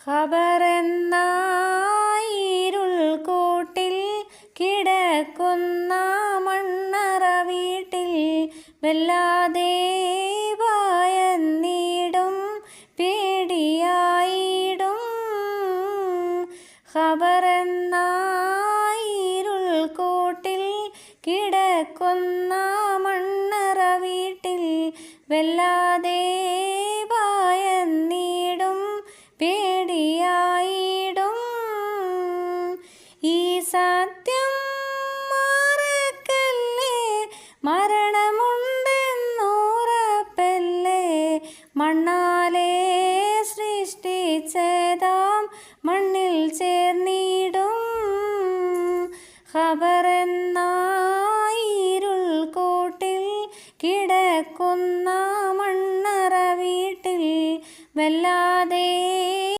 ഖബറെന്നായിരുൾ കൂട്ടിൽ കിടക്കുന്ന മണ്ണറ വീട്ടിൽ വല്ലാതെ വായന്നീടും പേടിയായിടും. ഖബറെന്നായിരുൾ കൂട്ടിൽ കിടക്കുന്ന മണ്ണറ വീട്ടിൽ വല്ലാതെ പേടിയായിടും ഈ സത്യം മറക്കല്ലേ? മരണമുണ്ടെന്നുറപ്പല്ലേ? മണ്ണാലെ സൃഷ്ടിച്ചതാം. മണ്ണിൽ ചേർന്നിടും. ഖബറെന്നായിരുൾ കോട്ടിൽ കിടക്കുന്ന മണ്ണറ വീട്ടിൽ വല്ലാതെ